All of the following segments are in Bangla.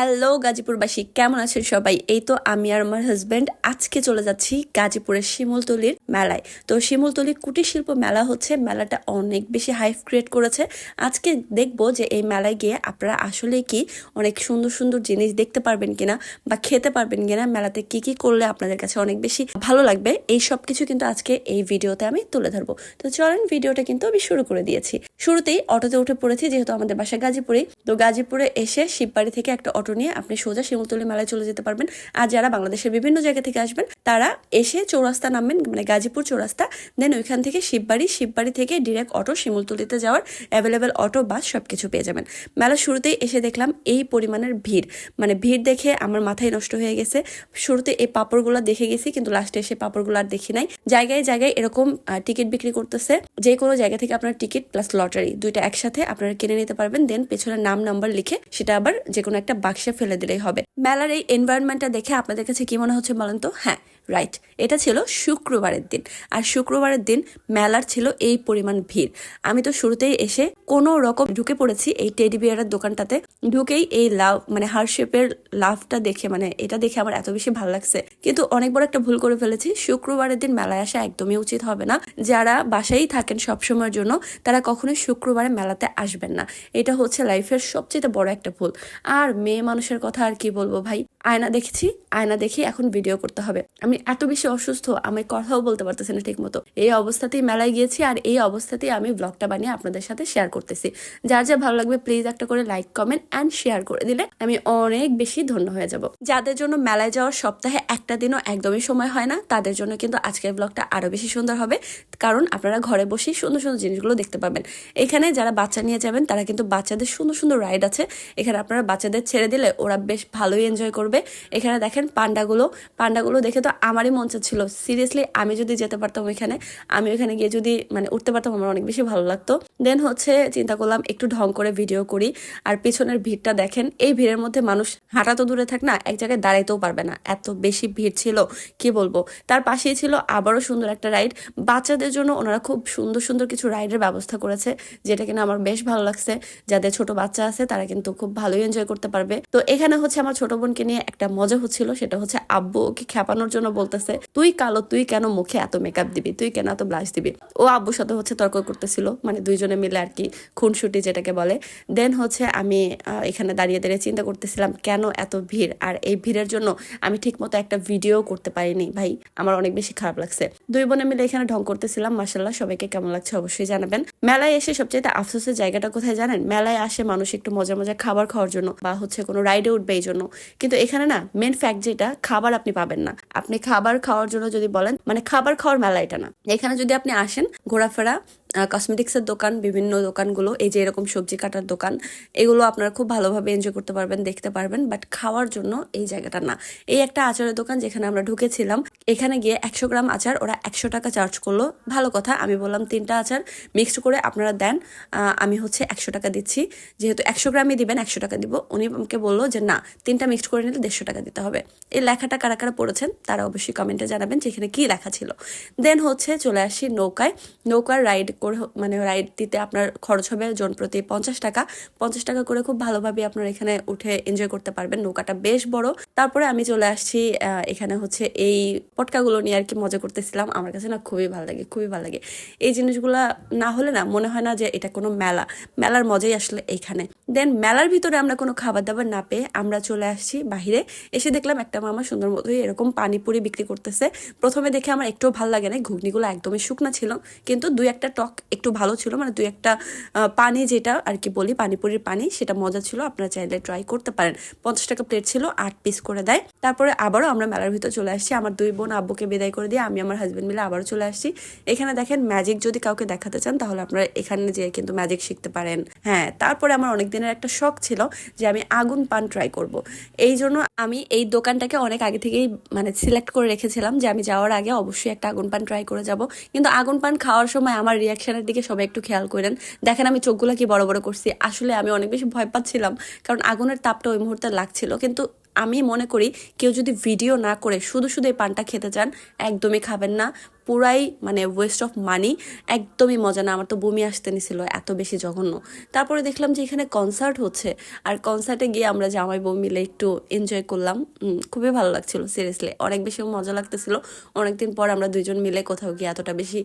হ্যালো গাজীপুরবাসী, কেমন আছেন সবাই? এই তো আমি আর আমার হাজব্যান্ড আজকে চলে যাচ্ছি গাজীপুরের শিমুলতলির মেলায়। তো শিমুলতলি কুটির শিল্প মেলা হচ্ছে, মেলাটা অনেক বেশি হাইপ ক্রিয়েট করেছে। আজকে দেখব যে এই মেলায় গিয়ে আপনারা আসলে কি অনেক সুন্দর সুন্দর জিনিস দেখতে পারবেন কিনা বা খেতে পারবেন কিনা, মেলাতে কি কি করলে আপনাদের কাছে অনেক বেশি ভালো লাগবে, এই সব কিছু কিন্তু আজকে এই ভিডিওতে আমি তুলে ধরবো। তো চলেন ভিডিওটা কিন্তু আমি শুরু করে দিয়েছি। শুরুতেই অটোতে উঠে পড়েছি, যেহেতু আমাদের বাসা গাজীপুরে তো গাজীপুরে এসে শিববাড়ি থেকে একটা অটো নিয়ে আপনি সোজা শিমুলতলি মেলায় চলে যেতে পারবেন। আর যারা বাংলাদেশের বিভিন্ন জায়গা থেকে আসবেন, তারা এসে চৌরাস্তা নামবেন মানে গাজীপুর চৌরাস্তা। দেন ওইখান থেকে শিববাড়ি শিববাড়ি থেকে ডিরেক্ট অটো শিমুলতলিতে যাওয়ার অ্যাভেলেবেল অটো বাস সব কিছু পেয়ে যাবেন। মেলার শুরুতেই এসে দেখলাম এই পরিমাণের ভিড়। মানে ভিড় দেখে আমার মাথায় নষ্ট হয়ে গেছে। শুরুতে এই পাপড়গুলো দেখে গেছি, কিন্তু লাস্টে এসে পাপড়গুলো আর দেখি নাই। জায়গায় জায়গায় এরকম টিকিট বিক্রি করতেছে। যে কোনো জায়গা থেকে আপনার টিকিট প্লাস লটারি দুইটা একসাথে আপনারা কিনে নিতে পারবেন। দেন পেছনে নাম নাম্বার লিখে সেটা আবার যে কোনো একটা বাক্সে ফেলে দিলেই হবে। মেলার এই এনভায়রনমেন্টটা দেখে আপনাদের কাছে কি মনে হচ্ছে বলেন তো? হ্যাঁ রাইট এটা ছিল শুক্রবারের দিন। আর শুক্রবারের দিন মেলার ছিল এই পরিমাণ ভিড়। আমি তো শুরুতেই এসে কোনো রকম ঢুকে পড়েছি এই টেডি বিয়ারের দোকানটাতে। ঢুকেই এই লাভ মানে হার্ট শেপের লাভটা দেখে মানে এটা দেখে আমার এত বেশি ভালো লাগছে। কিন্তু অনেক বড় একটা ভুল করে ফেলেছি। শুক্রবারের দিন মেলায় আসা একদমই উচিত হবে না। যারা বাসায় থাকেন সবসময়ের জন্য, তারা কখনোই শুক্রবারে মেলাতে আসবেন না। এটা হচ্ছে লাইফের সবচেয়ে বড় একটা ভুল। আর মেয়ে মানুষের কথা আর কি বলব ভাই? আয়না দেখেছি, আয়না দেখি এখন ভিডিও করতে হবে। আমি এত বেশি অসুস্থ আমি কথাও বলতে পারতেছি না ঠিক মতো এই অবস্থাতেই মেলায় গিয়েছি আর এই অবস্থাতেই আমি ব্লগটা বানিয়ে আপনাদের সাথে শেয়ার করতেছি। যার যা ভালো লাগবে প্লিজ একটা করে লাইক কমেন্ট অ্যান্ড শেয়ার করে দিলে আমি অনেক বেশি ধন্য হয়ে যাব। যাদের জন্য মেলায় যাওয়ার সপ্তাহে একটা দিনও একদমই সময় হয় না, তাদের জন্য কিন্তু আজকের ব্লগটা আরও বেশি সুন্দর হবে। কারণ আপনারা ঘরে বসেই সুন্দর সুন্দর জিনিসগুলো দেখতে পাবেন। এখানে যারা বাচ্চা নিয়ে যাবেন, তারা কিন্তু বাচ্চাদের সুন্দর সুন্দর রাইড আছে। এখানে আপনারা বাচ্চাদের ছেড়ে দিলে ওরা বেশ ভালোই এনজয় করবে। এখানে দেখেন পান্ডাগুলো। পান্ডাগুলো দেখে তো আমারই মন চাচ্ছিল। সিরিয়াসলি আমি যদি যেতে পারতাম ওইখানে, আমি ওইখানে গিয়ে যদি মানে উঠতে পারতাম, আমার অনেক বেশি ভালো লাগতো। দেন হচ্ছে, চিন্তা করলাম, একটু ঢং করে ভিডিও করি। আর পিছনের ভিড়টা দেখেন, এই ভিড়ের মধ্যে মানুষ হাঁটা তো দূরে থাক না, এক জায়গায় দাঁড়াইতেও পারবে না। এত বেশি ভিড় ছিল, কি বলব? তার পাশেই ছিল আবারও সুন্দর একটা রাইড বাচ্চাদের জন্য ওনারা খুব সুন্দর সুন্দর কিছু রাইডের ব্যবস্থা করেছে, যেটা কিনা আমার বেশ ভালো লাগছে। যাদের ছোট বাচ্চা আছে, তারা কিন্তু খুব ভালোই এনজয় করতে পারবে। তো এখানে হচ্ছে আমার ছোট বোনকে নিয়ে একটা মজা হচ্ছিল, সেটা হচ্ছে আব্বু ওকে খেপানোর জন্য বলতেছে, তুই কালো, তুই কেন মুখে এত মেকআপ দিবি? তুই কেন এত ব্লাশ দিবি? ও আব্বুর সাথে হচ্ছে তর্ক করতেছিল মানে দুইজনে মিলে আর কি, খুনসুটি যেটাকে বলে। দেন হচ্ছে আমি এখানে দাঁড়িয়ে দাঁড়িয়ে চিন্তা করতেছিলাম, কেন এত ভিড়? আর এই ভিড়ের জন্য আমি ঠিক মতো একটা ভিডিও করতে পারিনি, ভাই। আমার অনেক বেশি খারাপ লাগছে। দুই বোনে মিলে এখানে ঢং করতেছিলাম মাসাল্লাহ সবাইকে কেমন লাগছে অবশ্যই জানাবেন। মেলায় এসে সবচেয়ে আফসোসের জায়গাটা কোথায় জানেন? মেলায় আসে মানুষ একটু মজা মজা খাবার খাওয়ার জন্য বা হচ্ছে কোনো রাইডে উঠবে এই জন্য। কিন্তু এখানে না মেন ফ্যাক্ট যেটা, খাবার আপনি পাবেন না। আপনি খাবার খাওয়ার জন্য যদি বলেন মানে খাবার খাওয়ার মেলা এটা না। এখানে যদি আপনি আসেন, ঘোরাফেরা কসমেটিক্সের দোকান, বিভিন্ন দোকানগুলো, এই যে এরকম সবজি কাটার দোকান, এগুলো আপনারা খুব ভালোভাবে এনজয় করতে পারবেন, দেখতে পারবেন বাট খাওয়ার জন্য এই জায়গাটা না। এই একটা আচারের দোকান যেখানে আমরা ঢুকেছিলাম, এখানে গিয়ে একশো গ্রাম আচার ওরা একশো টাকা চার্জ করল। ভালো কথা, আমি বললাম তিনটা আচার মিক্সড করে আপনারা দেন আমি হচ্ছে একশো টাকা দিচ্ছি। যেহেতু একশো গ্রামই দিবেন, একশো টাকা দিব। উনি আমাকে বলল যে, না, তিনটা মিক্সড করে নিলে দেড়শো টাকা দিতে হবে। এই লেখাটা কারা কারা পড়েছেন, তারা অবশ্যই কমেন্টে জানাবেন যেখানে কি লেখা ছিল। দেন হচ্ছে চলে আসি নৌকায়। নৌকার রাইড করে মানে রাইড দিতে আপনার খরচ হবে জন প্রতি পঞ্চাশ টাকা। পঞ্চাশ টাকা করে খুব ভালোভাবে আপনার এখানে উঠে এনজয় করতে পারবেন। নৌকাটা বেশ বড়। তারপরে আমি চলে আসছি এখানে হচ্ছে এই পটকাগুলো নিয়ে আর কি মজা করতেছিলাম। আমার কাছে না খুবই ভালো লাগে, খুবই ভালো লাগে। এই জিনিসগুলা না হলে না মনে হয় না যে এটা কোনো মেলা। মেলার মজাই আসলে এইখানে। দেন মেলার ভিতরে আমরা কোনো খাবার দাবার না পেয়ে আমরা চলে আসছি বাহিরে। এসে দেখলাম একটা মামা সুন্দর মতোই এরকম পানিপুরি বিক্রি করতেছে। প্রথমে দেখে আমার একটু ভালো লাগে না ঘুগনিগুলো একদমই শুকনা ছিল। কিন্তু দুই একটা টক একটু ভালো ছিল মানে দুই একটা পানি যেটা আর কি বলি, পানিপুরির পানি, সেটা মজা ছিল, আপনারা চাইলে ট্রাই করতে পারেন। পঞ্চাশ টাকা প্লেট ছিল, আট পিস করে দেয়। তারপরে আবারও আমরা মেলার ভিতর চলে আসছি, আমার দুই বোন আব্বুকে বিদায় করে দিয়ে আমি আমার হাজব্যান্ড মিলে আবারও চলে আসছি। এখানে দেখেন ম্যাজিক যদি কাউকে দেখাতে চান, তাহলে আপনারা এখানে যেয়ে কিন্তু ম্যাজিক শিখতে পারেন। হ্যাঁ তারপরে আমার অনেক দিনের একটা শখ ছিল যে আমি আগুন পান ট্রাই করব। এই জন্য আমি এই দোকানটাকে অনেক আগে থেকেই মানে সিলেক্ট করে রেখেছিলাম যে আমি যাওয়ার আগে অবশ্যই একটা আগুন পান ট্রাই করে যাব। কিন্তু আগুন পান খাওয়ার সময় আমার রিয়াকশনের দিকে সবাই একটু খেয়াল করেন। দেখেন আমি চোখগুলো কি বড় বড় করছি। আসলে আমি অনেক বেশি ভয় পাচ্ছিলাম, কারণ আগুনের তাপটা ওই মুহূর্তে লাগছিল। কিন্তু আমি মনে করি, কেউ যদি ভিডিও না করে শুধু শুধু এই পানটা খেতে চান, একদমই খাবেন না। পুরাই মানে ওয়েস্ট অফ মানি একদমই মজা না। আমার তো বমি আসতে নিছিল, এত বেশি জঘন্য। তারপরে দেখলাম যে এখানে কনসার্ট হচ্ছে, আর কনসার্টে গিয়ে আমরা জামাই বউ মিলে একটু এনজয় করলাম। খুবই ভালো লাগছিল সিরিয়াসলি অনেক বেশি মজা লাগতেছিল। অনেকদিন পর আমরা দুইজন মিলে কোথাও গিয়ে এতটা বেশি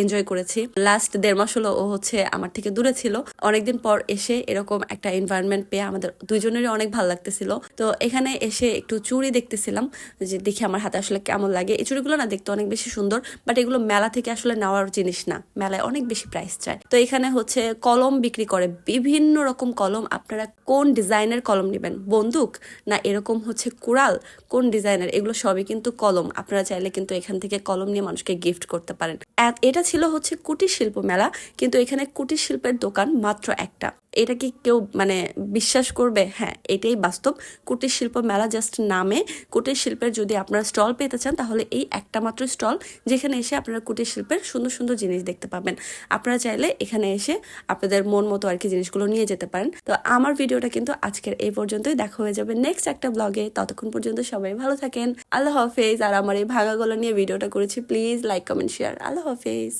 এনজয় করেছি। লাস্ট দেড় মাস হলো ও হচ্ছে আমার থেকে দূরে ছিল। অনেকদিন পর এসে এরকম একটা এনভায়রনমেন্ট পেয়ে আমাদের দুইজনেরই অনেক ভালো লাগতেছিল। তো এখানে এসে একটু চুড়ি দেখতেছিলাম, যে দেখি আমার হাতে আসলে কেমন লাগে। এই চুড়িগুলো না দেখতে অনেক বেশি সুন্দর। বাট এগুলো মেলা থেকে আসলে নেওয়ার জিনিস না। মেলায় অনেক বেশি প্রাইস চায়। তো এখানে হচ্ছে কলম বিক্রি করে। বিভিন্ন রকম কলম আপনারা কোন ডিজাইনের কলম নেবেন? বন্দুক না এরকম হচ্ছে কুড়াল? কোন ডিজাইনের এগুলো সবই কিন্তু কলম। আপনারা চাইলে কিন্তু এখান থেকে কলম নিয়ে মানুষকে গিফট করতে পারেন। এটা ছিল হচ্ছে কুটির শিল্প মেলা। কিন্তু এখানে কুটির শিল্পের দোকান মাত্র একটা। এটা কি কেউ মানে বিশ্বাস করবে? হ্যাঁ এটাই বাস্তব। কুটির শিল্প মেলা জাস্ট নামে। কুটির শিল্পের যদি আপনারা স্টল পেতে চান, তাহলে এই একটা মাত্র স্টল যেখানে এসে আপনারা কুটির শিল্পের সুন্দর সুন্দর জিনিস দেখতে পাবেন। আপনারা চাইলে এখানে এসে আপনাদের মন মতো আর কি জিনিসগুলো নিয়ে যেতে পারেন। তো আমার ভিডিওটা কিন্তু আজকের এই পর্যন্তই। দেখা হয়ে যাবে নেক্সট একটা ব্লগে ততক্ষণ পর্যন্ত সবাই ভালো থাকেন। আল্লাহ হাফেজ। আর আমার এই ভাগাগুলো নিয়ে ভিডিওটা করেছি প্লিজ লাইক কমেন্ট শেয়ার আল্লাহ হাফেজ।